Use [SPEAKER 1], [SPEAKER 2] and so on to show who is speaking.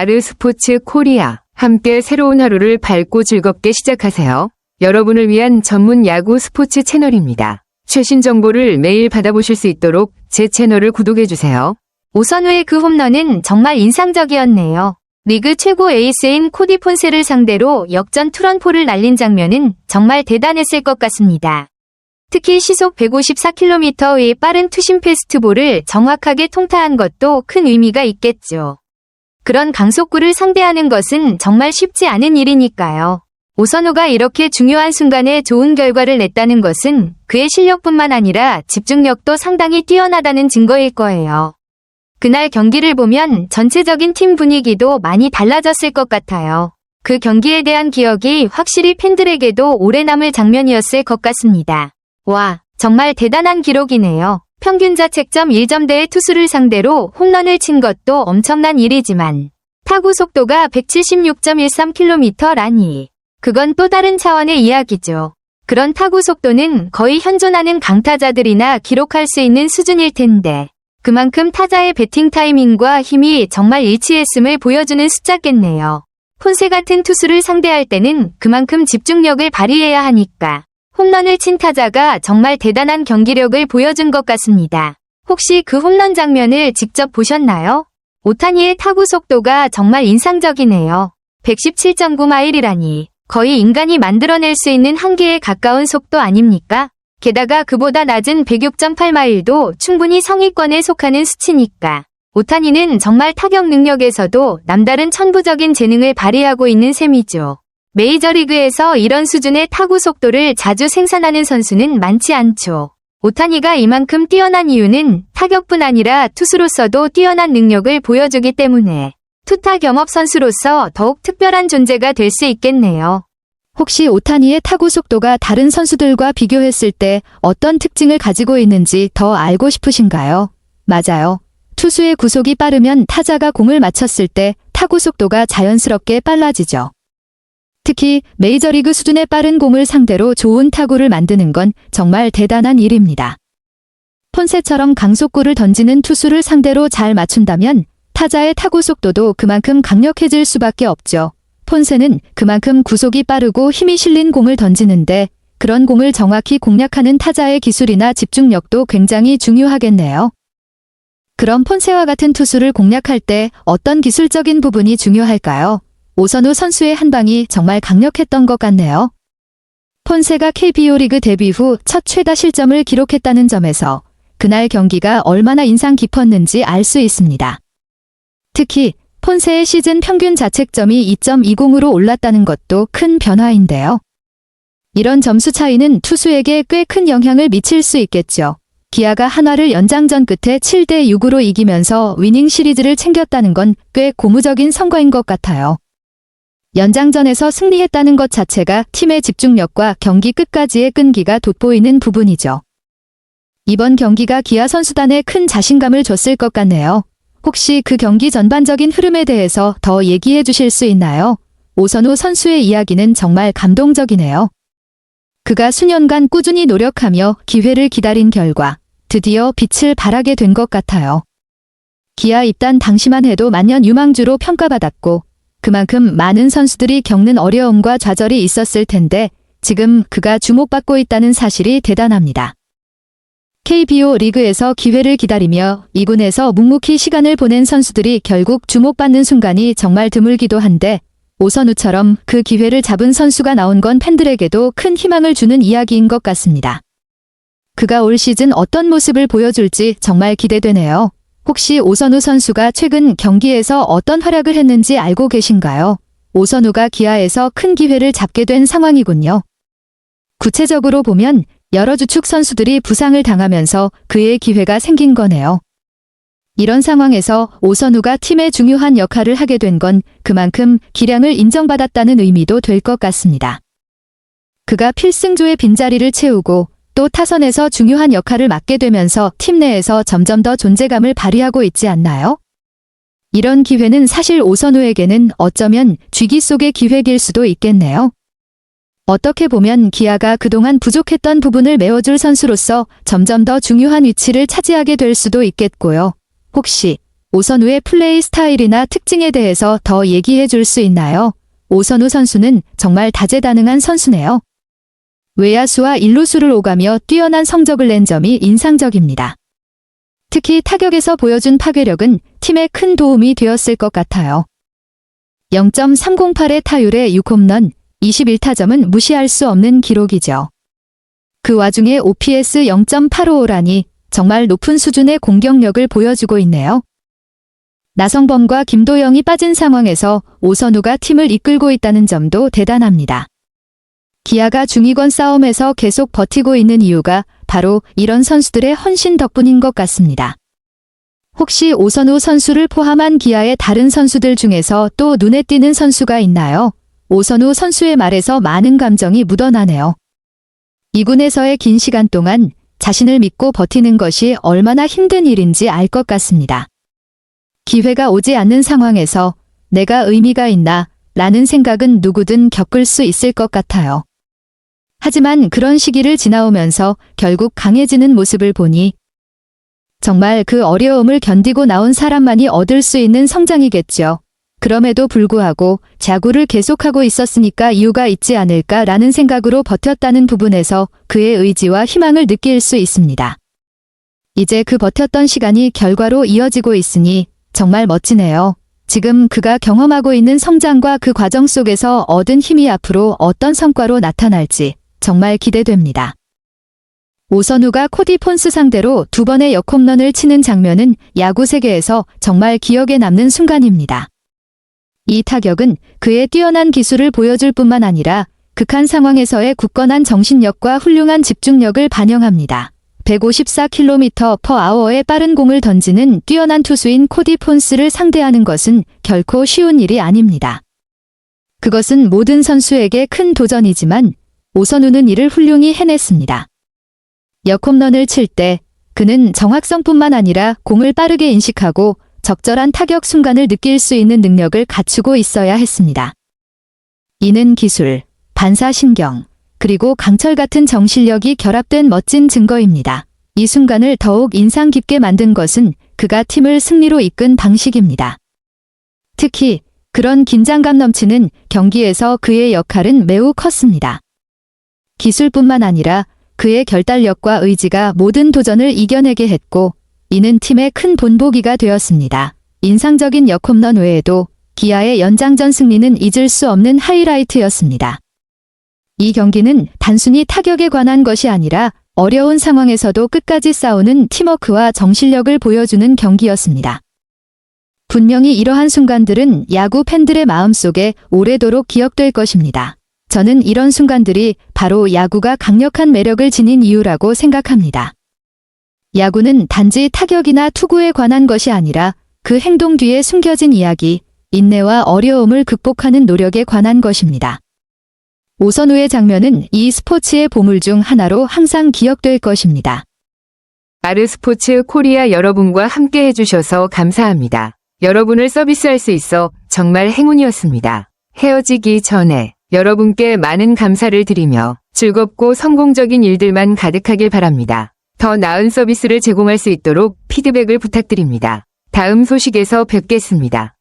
[SPEAKER 1] 아르스포츠 코리아. 함께 새로운 하루를 밝고 즐겁게 시작하세요. 여러분을 위한 전문 야구 스포츠 채널입니다. 최신 정보를 매일 받아보실 수 있도록 제 채널을 구독해주세요.
[SPEAKER 2] 오선우의 그 홈런은 정말 인상적이었네요. 리그 최고 에이스인 코디 폰세를 상대로 역전 투런포를 날린 장면은 정말 대단했을 것 같습니다. 특히 시속 154km의 빠른 투심 패스트볼을 정확하게 통타한 것도 큰 의미가 있겠죠. 그런 강속구를 상대하는 것은 정말 쉽지 않은 일이니까요. 오선우가 이렇게 중요한 순간에 좋은 결과를 냈다는 것은 그의 실력뿐만 아니라 집중력도 상당히 뛰어나다는 증거일 거예요. 그날 경기를 보면 전체적인 팀 분위기도 많이 달라졌을 것 같아요. 그 경기에 대한 기억이 확실히 팬들에게도 오래 남을 장면이었을 것 같습니다. 와, 정말 대단한 기록이네요. 평균 자책점 1점대의 투수를 상대로 홈런을 친 것도 엄청난 일이지만 타구 속도가 176.13km라니 그건 또 다른 차원의 이야기죠. 그런 타구 속도는 거의 현존하는 강타자들이나 기록할 수 있는 수준일 텐데 그만큼 타자의 배팅 타이밍과 힘이 정말 일치했음을 보여주는 숫자겠네요. 폰세 같은 투수를 상대할 때는 그만큼 집중력을 발휘해야 하니까 홈런을 친 타자가 정말 대단한 경기력을 보여준 것 같습니다. 혹시 그 홈런 장면을 직접 보셨나요? 오타니의 타구 속도가 정말 인상적이네요. 117.9마일이라니 거의 인간이 만들어낼 수 있는 한계에 가까운 속도 아닙니까? 게다가 그보다 낮은 106.8마일도 충분히 성위권에 속하는 수치니까. 오타니는 정말 타격 능력에서도 남다른 천부적인 재능을 발휘하고 있는 셈이죠. 메이저리그에서 이런 수준의 타구 속도를 자주 생산하는 선수는 많지 않죠. 오타니가 이만큼 뛰어난 이유는 타격뿐 아니라 투수로서도 뛰어난 능력을 보여주기 때문에 투타 겸업 선수로서 더욱 특별한 존재가 될 수 있겠네요.
[SPEAKER 3] 혹시 오타니의 타구 속도가 다른 선수들과 비교했을 때 어떤 특징을 가지고 있는지 더 알고 싶으신가요? 맞아요. 투수의 구속이 빠르면 타자가 공을 맞췄을 때 타구 속도가 자연스럽게 빨라지죠. 특히 메이저리그 수준의 빠른 공을 상대로 좋은 타구를 만드는 건 정말 대단한 일입니다. 폰세처럼 강속구를 던지는 투수를 상대로 잘 맞춘다면 타자의 타구 속도도 그만큼 강력해질 수밖에 없죠. 폰세는 그만큼 구속이 빠르고 힘이 실린 공을 던지는데 그런 공을 정확히 공략하는 타자의 기술이나 집중력도 굉장히 중요하겠네요. 그럼 폰세와 같은 투수를 공략할 때 어떤 기술적인 부분이 중요할까요? 오선우 선수의 한 방이 정말 강력했던 것 같네요. 폰세가 KBO 리그 데뷔 후 첫 최다 실점을 기록했다는 점에서 그날 경기가 얼마나 인상 깊었는지 알 수 있습니다. 특히 폰세의 시즌 평균 자책점이 2.20으로 올랐다는 것도 큰 변화인데요. 이런 점수 차이는 투수에게 꽤 큰 영향을 미칠 수 있겠죠. 기아가 한화를 연장전 끝에 7대 6으로 이기면서 위닝 시리즈를 챙겼다는 건 꽤 고무적인 성과인 것 같아요. 연장전에서 승리했다는 것 자체가 팀의 집중력과 경기 끝까지의 끈기가 돋보이는 부분이죠. 이번 경기가 기아 선수단에 큰 자신감을 줬을 것 같네요. 혹시 그 경기 전반적인 흐름에 대해서 더 얘기해 주실 수 있나요? 오선우 선수의 이야기는 정말 감동적이네요. 그가 수년간 꾸준히 노력하며 기회를 기다린 결과 드디어 빛을 발하게 된 것 같아요. 기아 입단 당시만 해도 만년 유망주로 평가받았고 그만큼 많은 선수들이 겪는 어려움과 좌절이 있었을 텐데 지금 그가 주목받고 있다는 사실이 대단합니다. KBO 리그에서 기회를 기다리며 2군에서 묵묵히 시간을 보낸 선수들이 결국 주목받는 순간이 정말 드물기도 한데 오선우처럼 그 기회를 잡은 선수가 나온 건 팬들에게도 큰 희망을 주는 이야기인 것 같습니다. 그가 올 시즌 어떤 모습을 보여줄지 정말 기대되네요. 혹시 오선우 선수가 최근 경기에서 어떤 활약을 했는지 알고 계신가요? 오선우가 기아에서 큰 기회를 잡게 된 상황이군요. 구체적으로 보면 여러 주축 선수들이 부상을 당하면서 그의 기회가 생긴 거네요. 이런 상황에서 오선우가 팀의 중요한 역할을 하게 된 건 그만큼 기량을 인정받았다는 의미도 될 것 같습니다. 그가 필승조의 빈자리를 채우고 또 타선에서 중요한 역할을 맡게 되면서 팀 내에서 점점 더 존재감을 발휘하고 있지 않나요? 이런 기회는 사실 오선우에게는 어쩌면 쥐기 속의 기회일 수도 있겠네요. 어떻게 보면 기아가 그동안 부족했던 부분을 메워줄 선수로서 점점 더 중요한 위치를 차지하게 될 수도 있겠고요. 혹시 오선우의 플레이 스타일이나 특징에 대해서 더 얘기해 줄 수 있나요? 오선우 선수는 정말 다재다능한 선수네요. 외야수와 일루수를 오가며 뛰어난 성적을 낸 점이 인상적입니다. 특히 타격에서 보여준 파괴력은 팀에 큰 도움이 되었을 것 같아요. 0.308의 타율에 6홈런, 21타점은 무시할 수 없는 기록이죠. 그 와중에 OPS 0.855라니 정말 높은 수준의 공격력을 보여주고 있네요. 나성범과 김도영이 빠진 상황에서 오선우가 팀을 이끌고 있다는 점도 대단합니다. 기아가 중위권 싸움에서 계속 버티고 있는 이유가 바로 이런 선수들의 헌신 덕분인 것 같습니다. 혹시 오선우 선수를 포함한 기아의 다른 선수들 중에서 또 눈에 띄는 선수가 있나요? 오선우 선수의 말에서 많은 감정이 묻어나네요. 이군에서의 긴 시간 동안 자신을 믿고 버티는 것이 얼마나 힘든 일인지 알 것 같습니다. 기회가 오지 않는 상황에서 내가 의미가 있나 라는 생각은 누구든 겪을 수 있을 것 같아요. 하지만 그런 시기를 지나오면서 결국 강해지는 모습을 보니 정말 그 어려움을 견디고 나온 사람만이 얻을 수 있는 성장이겠죠. 그럼에도 불구하고 자구를 계속하고 있었으니까 이유가 있지 않을까라는 생각으로 버텼다는 부분에서 그의 의지와 희망을 느낄 수 있습니다. 이제 그 버텼던 시간이 결과로 이어지고 있으니 정말 멋지네요. 지금 그가 경험하고 있는 성장과 그 과정 속에서 얻은 힘이 앞으로 어떤 성과로 나타날지 정말 기대됩니다. 오선우가 코디 폰스 상대로 두 번의 역홈런을 치는 장면은 야구 세계에서 정말 기억에 남는 순간입니다. 이 타격은 그의 뛰어난 기술을 보여줄 뿐만 아니라 극한 상황에서의 굳건한 정신력과 훌륭한 집중력을 반영합니다. 154km/h의 빠른 공을 던지는 뛰어난 투수인 코디 폰스를 상대하는 것은 결코 쉬운 일이 아닙니다. 그것은 모든 선수에게 큰 도전이지만 오선우는 이를 훌륭히 해냈습니다. 역홈런을 칠 때 그는 정확성뿐만 아니라 공을 빠르게 인식하고 적절한 타격 순간을 느낄 수 있는 능력을 갖추고 있어야 했습니다. 이는 기술, 반사신경, 그리고 강철 같은 정신력이 결합된 멋진 증거입니다. 이 순간을 더욱 인상 깊게 만든 것은 그가 팀을 승리로 이끈 방식입니다. 특히 그런 긴장감 넘치는 경기에서 그의 역할은 매우 컸습니다. 기술뿐만 아니라 그의 결단력과 의지가 모든 도전을 이겨내게 했고 이는 팀의 큰 본보기가 되었습니다. 인상적인 역홈런 외에도 기아의 연장전 승리는 잊을 수 없는 하이라이트였습니다. 이 경기는 단순히 타격에 관한 것이 아니라 어려운 상황에서도 끝까지 싸우는 팀워크와 정신력을 보여주는 경기였습니다. 분명히 이러한 순간들은 야구 팬들의 마음속에 오래도록 기억될 것입니다. 저는 이런 순간들이 바로 야구가 강력한 매력을 지닌 이유라고 생각합니다. 야구는 단지 타격이나 투구에 관한 것이 아니라 그 행동 뒤에 숨겨진 이야기, 인내와 어려움을 극복하는 노력에 관한 것입니다. 오선우의 장면은 이 스포츠의 보물 중 하나로 항상 기억될 것입니다.
[SPEAKER 1] 아르스포츠 코리아 여러분과 함께 해주셔서 감사합니다. 여러분을 서비스할 수 있어 정말 행운이었습니다. 헤어지기 전에 여러분께 많은 감사를 드리며 즐겁고 성공적인 일들만 가득하길 바랍니다. 더 나은 서비스를 제공할 수 있도록 피드백을 부탁드립니다. 다음 소식에서 뵙겠습니다.